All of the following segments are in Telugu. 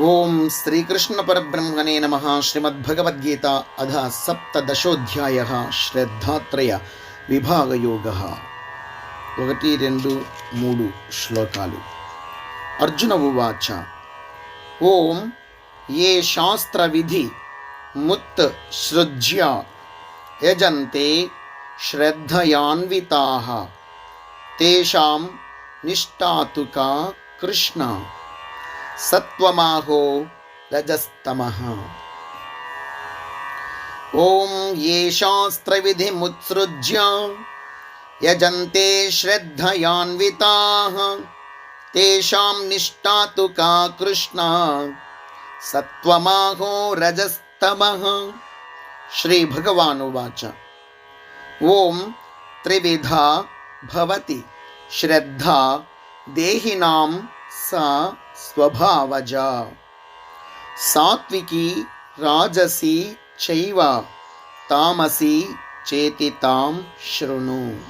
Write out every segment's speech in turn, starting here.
ఓం శ్రీకృష్ణ పరబ్రహ్మణే నమ. శ్రీమద్భగవద్గీత అధ సప్తదశోధ్యాయ శ్రద్ధాత్రయ విభాగయోగ. ఒకటి రెండు మూడు శ్లోకాలు. అర్జున ఉవాచ. ఓం ఏ శాస్త్రవిధి ముత్ సృజ్య యజంతే శ్రద్ధయాన్వితా. తేషాం నిష్టాతుక కృష్ణ. सत्वमाहो रजस्तमः। ॐ ये शास्त्रविधिमुत्सृज्य यजन्ते श्रद्धयान्विताः, तेषां निष्ठा तु का कृष्ण। सत्त्वमाहो रजस्तमः। श्रीभगवानुवाच। ॐ त्रिविधा भवति, श्रद्धा देहिनां सा స్వభావజ. సాత్వికి రాజసి చైవ తామసి చేతి తాం శృణు.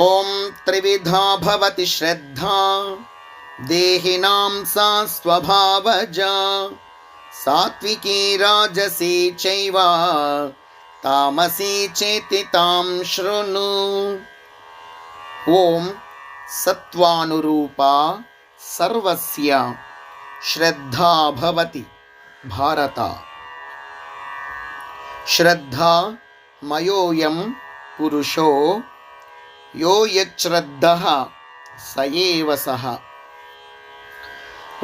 ఓం త్రివిధా భవతి శ్రద్ధా దేహినాం సా స్వభావజ. సాత్వికీ రాజసి చైవ తామసి చేతి తాం శృణు. ఓం సత్వానురూపా सर्वस्य श्रद्धा भवति भारत। श्रद्धा मयोऽयं पुरुषो, यो यच्छ्रद्धः स एव सः।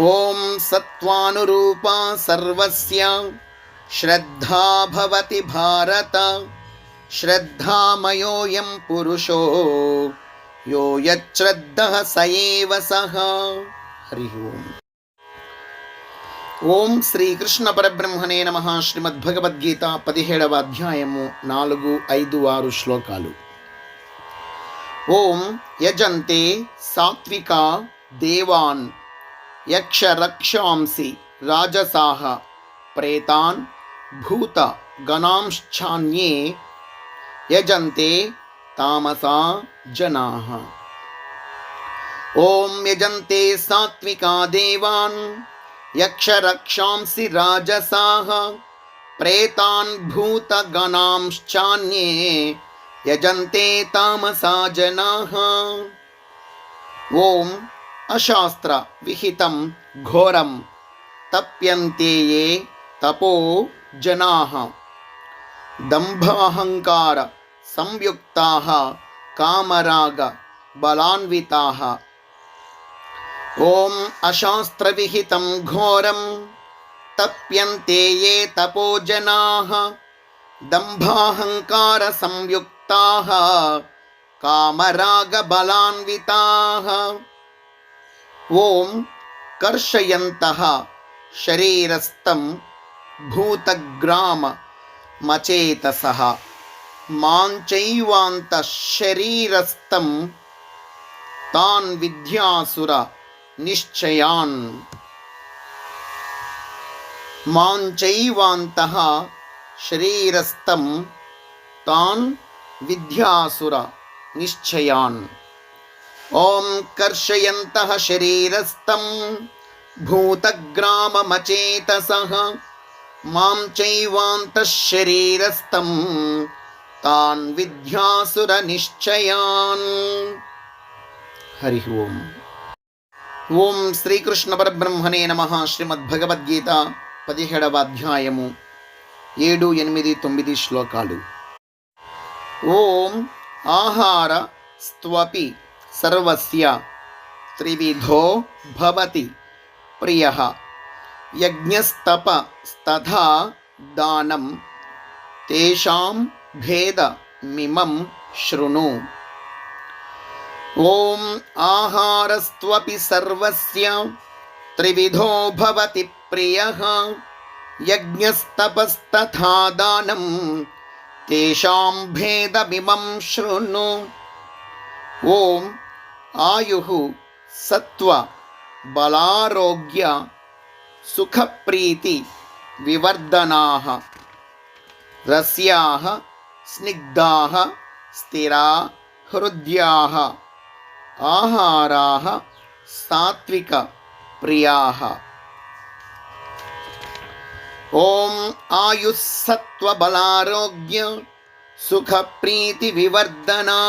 ॐ सत्त्वानुरूपा सर्वस्य श्रद्धा भवति भारत। श्रद्धामयोऽयं पुरुषो। యో యశ్రద్ధ సయేవ సహ హరి ఓం ఓం శ్రీకృష్ణ పరబ్రహ్మణే నమ శ్రీమద్భగవద్గీత పదిహేడవ అధ్యాయము నాలుగు ఐదు ఆరు శ్లోకాలు ఓం యజంతే సాత్విక దేవాన్ యక్ష రక్షాంసి రాజసాహ ప్రేతాన్ భూత గణాంశ్చాన్యే యజంతే तामसा जनाः। ॐ यजन्ते सात्विका देवान् यक्षरक्षांसि राजसाः प्रेतान् भूतगणांश्चान्ये यजन्ते तामसा जनाः। ॐ अशास्त्रविहितं घोरं तप्यन्ते ये तपो जनाः। दम्भाहङ्कार संयुक्ताः कामरागबलान्विताः ॐ अशास्त्रविहितं घोरं तप्यन्ते ये तपो जनाः दम्भाहङ्कारसंयुक्ताः कामरागबलान्विताः। ॐ कर्षयन्तः शरीरस्थं भूतग्राममचेतसः। मां चैवान्तशरीरस्तं तान् विद्यासुर निश्चयान्। मां चैवान्तः शरीरस्तं तान् विद्यासुर निश्चयान्। ॐ कर्षयन्तः शरीरस्थं भूतग्राममचेतसः। मां चैवान्तः चैवान्तशरीरस्थम् తాన్ విద్యాసుర నిశ్చయాన్. హరి ఓం. ఓం శ్రీకృష్ణ పరబ్రహ్మణే నమ. శ్రీమద్భగవద్గీత పదిహేడవ అధ్యాయము ఏడు ఎనిమిది తొమ్మిది శ్లోకాలు. ఓం ఆహార స్వపి సర్వస్య త్రివిధో భవతి ప్రియ. యజ్ఞస్తపస్తథా దానం. తేషాం భేదమిమం శృణు ఓం ఆహారస్త్వపి సర్వస్య త్రివిధో భవతి ప్రియ యజ్ఞస్తపస్తథా దానం తేషాం భేదమిమం శృణు ఓం ఆయు సత్వ బలారోగ్య సుఖప్రీతి వివర్ధనాః రస్యాः స్నిగ్ధా స్థిరా హృద్యా ఆహారా సాత్విక ప్రియా. ఓం ఆయుస్సత్వబలారోగ్య సుఖప్రీతివివర్ధనా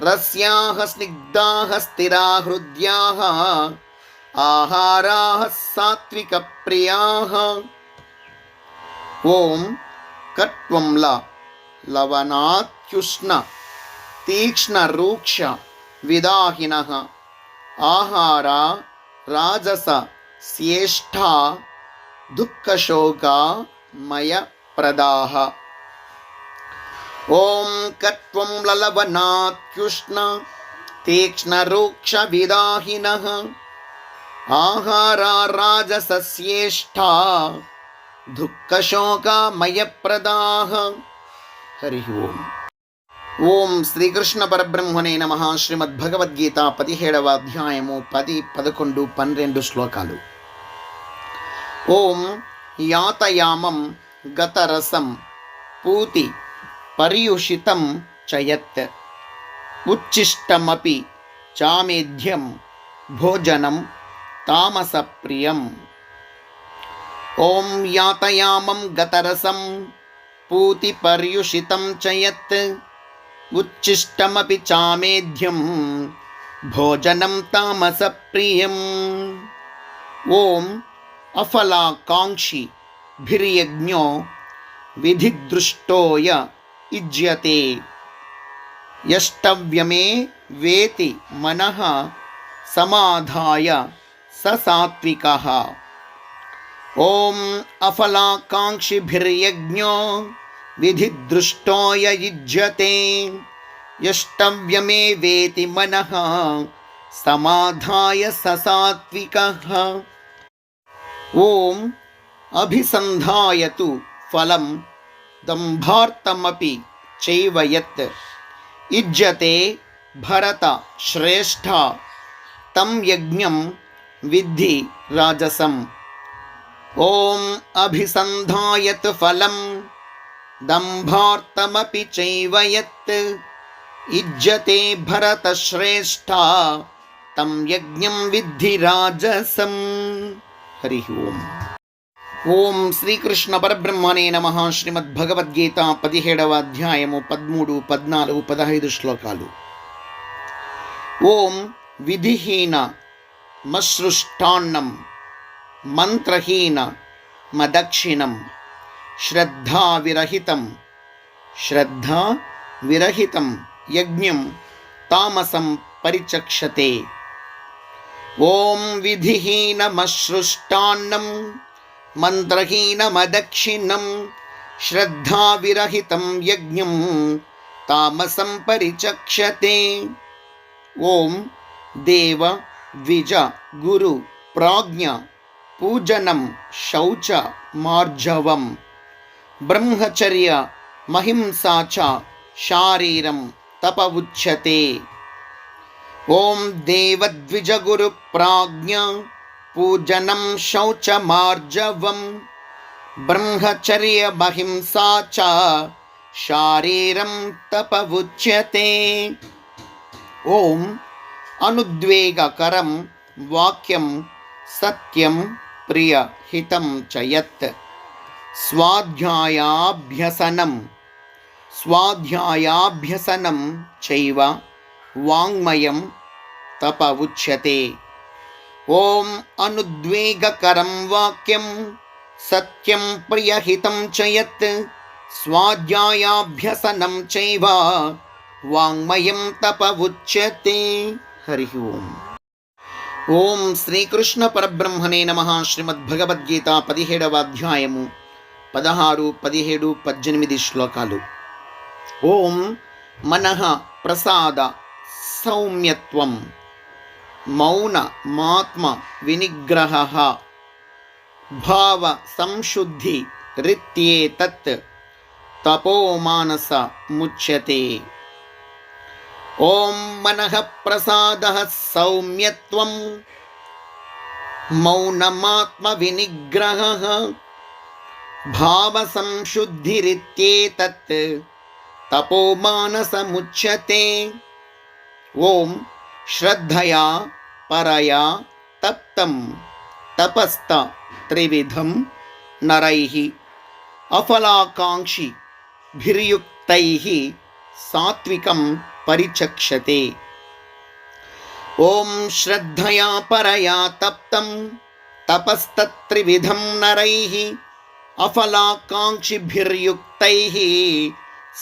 రస్యా స్నిగ్ధా స్థిరా హృద్యా ఆహారా సాత్విక ప్రియా. ఓం कट्वं ल लवणात्युष्ण तीक्ष्णरूक्ष विदाहिनः आहारा राजस कत्वं लवनाख्युष्णतीक्ष्णरुक्षविदाहिनः ॐ कत्वं ललवनात्युष्ण तीक्ष्णरूक्षविदाहिनः आहारा राजसस्येष्ठा దుఃఖశోకామయప్రదాహ హరి ఓం ఓం శ్రీకృష్ణ పరబ్రహ్మణే నమ శ్రీమద్భగవద్గీత పదిహేడవ అధ్యాయము పది పదకొండు పన్నెండు శ్లోకాలు ఓం యాతయామం గతరసం పూతి పర్యుషితం చయత్ ఉచ్ఛిష్టమపి చామేధ్యం భోజనం తామసప్రియం ॐ यातयामं गतरसं पूतिपर्युषितं च यत् उच्छिष्टमपि चामेध्यं भोजनं तामसप्रियम् ॐ अफलाकाङ्क्षी भिर्यज्ञो विधिदृष्टोय इज्यते। यष्टव्यमे वेति मनः समाधाय स सात्विकः। ఓం అఫలాకాంక్షిభిర్యజ్ఞో విధిదృష్టోయ యుజ్యతే యష్టవ్యమే వేతి మనః సమాధాయ స సాత్వికः ఓం అభిసంధాయతు ఫలం దంభార్తమపి చైవ యత్. యుజ్యతే భరత శ్రేష్ఠ తం యజ్ఞం విద్ధి రాజసం ఓం అభిసంధాయత్ ఫలం దంభార్తమపి చైవ యత్ యుజ్యతే భరత శ్రేష్ఠ తం యజ్ఞం విద్ధి రాజసం హరి ఓం. ఓం శ్రీకృష్ణ పరబ్రహ్మనే నమ. శ్రీమద్భగవద్గీత పదిహేడవ అధ్యాయము పదమూడు పద్నాలుగు పదహైదు శ్లోకాలు. ఓం విధిహీన మసృష్టాన్నం మంత్రహీన మదక్షిణం శ్రద్ధావిరహితం శ్రద్ధా విరహితం యజ్ఞం తామసం పరిచక్షతే ఓం విధిహీనమసృష్టాన్నం మంత్రహీనమదక్షిణం శ్రద్ధావిరహితం యజ్ఞం తామసం పరిచక్షతే ఓం దేవ ద్విజ గురు ప్రాజ్ఞ పూజనం శౌచ మార్జవం బ్రహ్మచర్య మహింసాచ శారీరం తప ఉచ్యతే ఓం దేవద్విజగురు ప్రాజ్ఞ పూజనం శౌచమార్జవం బ్రహ్మచర్య మహింసా చ శారీరం తప ఉచ్యతే ఓం అనుద్వేగకరం వాక్యం సత్యం प्रियहितं च यत् स्वाध्यायाभ्यसनं स्वाध्यायाभ्यसनं चैव वाङ्मयं तप उच्यते ॐ अनुद्वेगकरं वाक्यं, सत्यं प्रियहितं च यत् स्वाध्यायाभ्यसनं चैव वाङ्मयं तप उच्यते हरिः ओम्। ఓం శ్రీకృష్ణ పరబ్రహ్మణే నమ. శ్రీమద్భగవద్గీత పదిహేడవ అధ్యాయము. పదహారు పదిహేడు పద్దెనిమిది శ్లోకాలు. ఓం మనః ప్రసాద సౌమ్యత్వం మౌన మాత్మ వినిగ్రహ భావ సంశుద్ధి రిత్యేతత్ తపోమానస ముచ్యతే. ॐ मनः प्रसादः सौम्यत्वं। मौनमात्मविनिग्रहः। भावसंशुद्धिरित्येतत्। तपोमानसमुच्यते। ॐ श्रद्धया, परया तपस्ता तपस्त त्रिविधं नरैः। अफलाकाङ्क्षिभिर्युक्तैः सात्विकं అఫలాకాంక్షిభిర్యుక్తైः సాత్వికం పరిచక్షతే. ఓం శ్రద్ధయా పరయా తప్తం తపస్తత్రివిధం నరైः అఫలాకాంక్షిభిర్యుక్తైः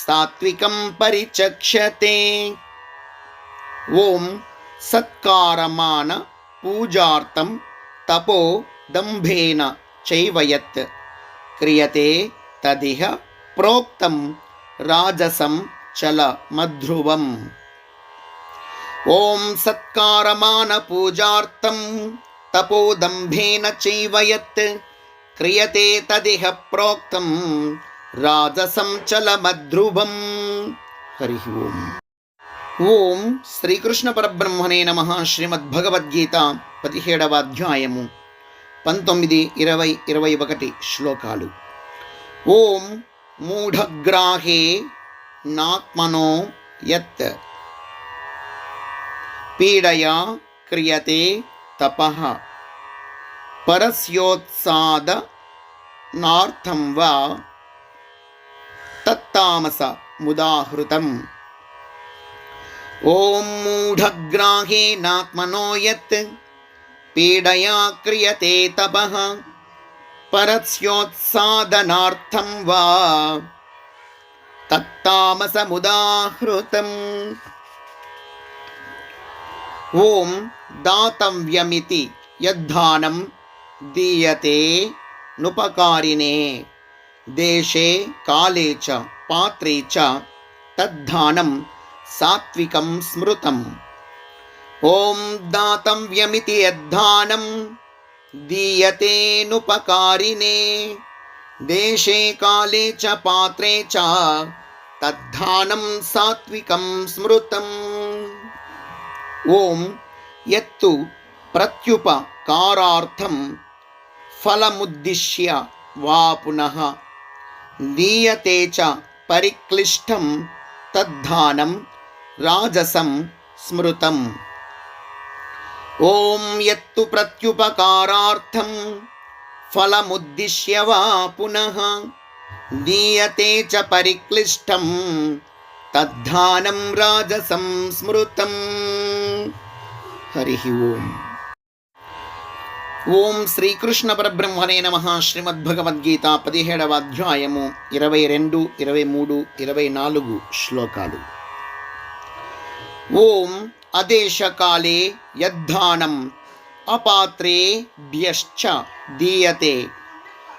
సాత్వికం పరిచక్షతే. ఓం సత్కారమాన పూజార్థం తపో దంభేన చైవయత్ క్రియతే తదిహ ప్రోక్తం రాజసం చల మధ్రువం ఓం సత్కారమాన పూజార్థం తపోదంభేన చైవయత్ క్రియతే తదిహ ప్రోక్తం రాజసం చల మధ్రువం హరి ఓం ఓం శ్రీకృష్ణ పరబ్రహ్మణే నమ శ్రీమద్భగవద్గీత పదిహేడవ అధ్యాయము పంతొమ్మిది ఇరవై ఇరవై ఒకటి శ్లోకాలు ఓం మూఢగ్రాహే नात्मनो यत्। पीडया क्रियते तपः। परस्योत्सादनार्थं वा। तत्तामसमुदाहृतम् ॐ मूढग्राहे नात्मनो यत्। पीडया क्रियते तपः। परस्योत्सादनार्थं वा। వా తత్తామసముదాహృతం. ఓం దాతవ్యమితి యద్ధానం దీయతే నుపకారిణే. దేశే కాలే చ పాత్రే చ తద్ధానం సాత్వికం స్మృతం. ఓం దాతవ్యమితి యద్ధానం దీయతేనుపకారిణే దేశే కాలే చ పాత్రే చ తద్ధానం సాత్వికం స్మృతం ఓం యత్తు ప్రత్యుపకారార్థం ఫలముద్దిశ్య వా పునః దీయతే చ పరిక్లిష్టం తద్ధానం రాజసం స్మృతం ఓం యత్తు ప్రత్యుపకారార్థం ఫలముద్దిశ్య వా పునః. దీయతే చ పరిక్లిష్టం తద్ధానం రాజసం స్మృతం. హరి ఓం. ఓం శ్రీకృష్ణ పరబ్రహ్మనే నమ. శ్రీమద్భగవద్గీత పదిహేడవ అధ్యాయము ఇరవై రెండు ఇరవై మూడు ఇరవై నాలుగు శ్లోకాలు. ఓం అదేశకాలే యద్ధానం अपात्रेभ्यश्च दीयते।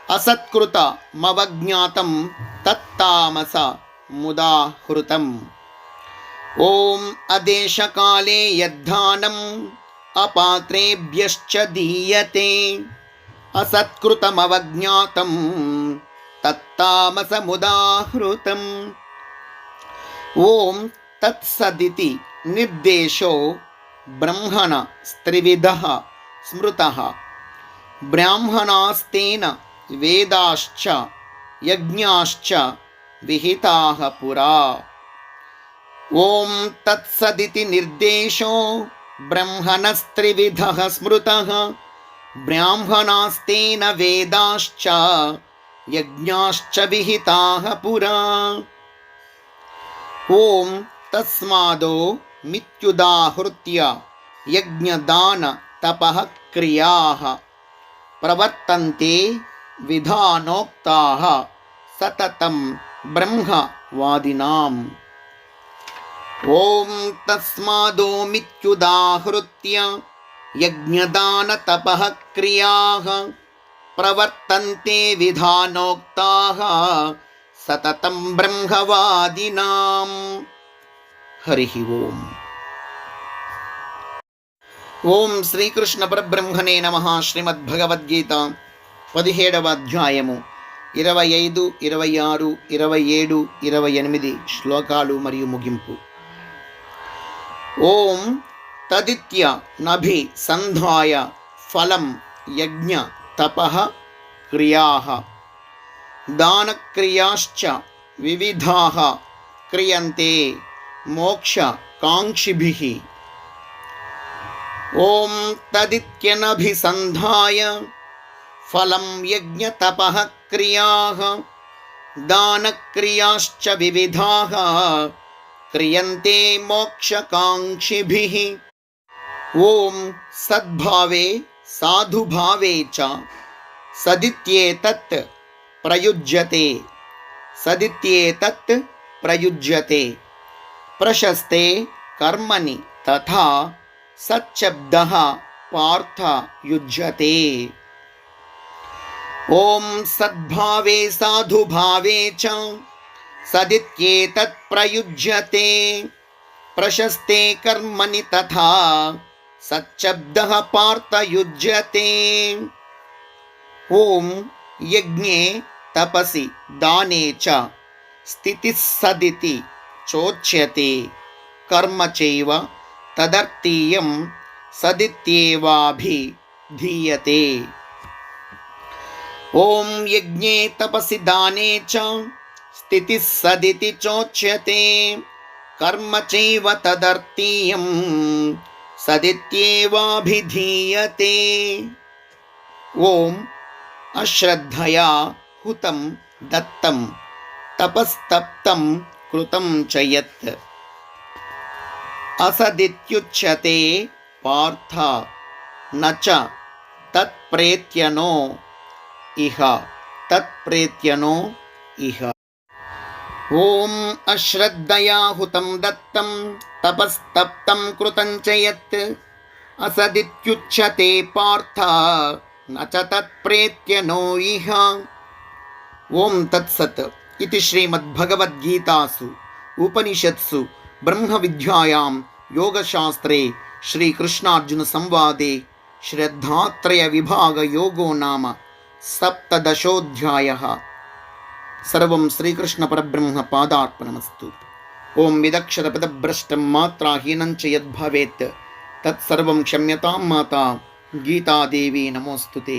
असत्कृतमवज्ञातं तत्तामस मुदाहृतम्। ॐ अदेशकाले यद्धानम् अपात्रेभ्यश्च दीयते। असत्कृतमवज्ञातं तत्तामसमुदाहृतम् ॐ तत्सदिति निर्देशो ब्रह्मणस्त्रिविधः स्मृतः। ब्राह्मणास्तेन वेदाश्च यज्ञाश्च विहिताः पुरा। ॐ तत्सदिति निर्देशो ब्रह्मणस्त्रिविधः स्मृतः। ब्राह्मणास्तेन वेदाश्च यज्ञाश्च विहिताः पुरा। ॐ तस्मादो मित्युदाहृत्य यज्ञदान तपः क्रियाः। प्रवर्तन्ते विधानोक्ताः सततं ब्रह्मवादिनाम्। ॐ तस्मादोमित्युदाहृत्य यज्ञदानतपःक्रियाः प्रवर्तन्ते विधानोक्ताः सततं ब्रह्मवादिनाम्। हरिः ओम्। ఓం శ్రీకృష్ణ పరబ్రహ్మణే నమ శ్రీమద్భగవద్గీత పదిహేడవ అధ్యాయము. ఇరవై ఐదు ఇరవై ఆరు ఇరవై ఏడు ఇరవై ఎనిమిది శ్లోకాలు మరియు ముగింపు. ఓం తదిత్య నభి సంధాయ ఫలం యజ్ఞ తప క్రియా దానక్రియాశ్చ వివిధా క్రియంతే మోక్ష కాంక్షిభి ॐ तदित्यनभिसन्धाय फलं यज्ञतपः क्रियाः दानक्रियाश्च विविधाः क्रियन्ते मोक्षकाङ्क्षिभिः। ॐ सद्भावे साधुभावे च सदित्येतत् प्रयुज्यते सदित्येतत् प्रयुज्यते। प्रशस्ते कर्मणि तथा सच्चब्द पार्थ युज्यते। ओम सद्भावे साधु भावे च सदित्येत प्रयुज्यते। प्रशस्ते कर्मणि तथा सच्चब्द पार्थ युज्यते। ओम यज्ञे तपसि दाने च स्थितिः सदिति चोच्यते। कर्म चैव తదర్థీయం సదిత్యేవాభిధీయతే. ఓం యజ్ఞే తపసి దానే చ స్థితి సదితి చోచ్యతే. కర్మ చైవ తదర్థీయం సదిత్యేవాభిధీయతే. ఓం అశ్రద్ధయా హుతం దత్తం తపస్తప్తం కృతం చ యత్. అసదిత్యుచ్యతే పార్థ నచ తత్ప్రేత్యనో ఇహ తత్ప్రేత్యనో ఇహ ఓం అశ్రద్ధయాహుతం దత్తం తపస్తప్తం కృతం చ యత్ అసదిత్యుచ్యతే పార్థ నచ తత్ప్రేత్యనో ఇహ ఓం తత్సత్ ఇది శ్రీమద్భగవద్గీతాసు ఉపనిషత్సు బ్రహ్మ విద్యాయాం యోగశాస్త్రే శ్రీకృష్ణార్జున సంవాదే శ్రద్ధాత్రయ విభాగ యోగో నామ సప్తదశోధ్యాయ సర్వం శ్రీకృష్ణ పరబ్రహ్మ పాదార్పణమస్తు ఓం విదక్షరపదభ్రష్టం మాత్రాహీనం చ యద్భవేత్ తత్సర్వం క్షమ్యతాం మాతా గీతాదేవి నమోస్తుతే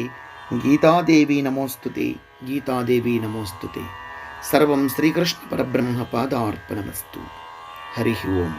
గీతాదేవి నమోస్తుతే గీతాదేవి నమోస్తుతే సర్వం శ్రీకృష్ణ పరబ్రహ్మ పాదార్పణమస్తు ஹரிஹி ஓம்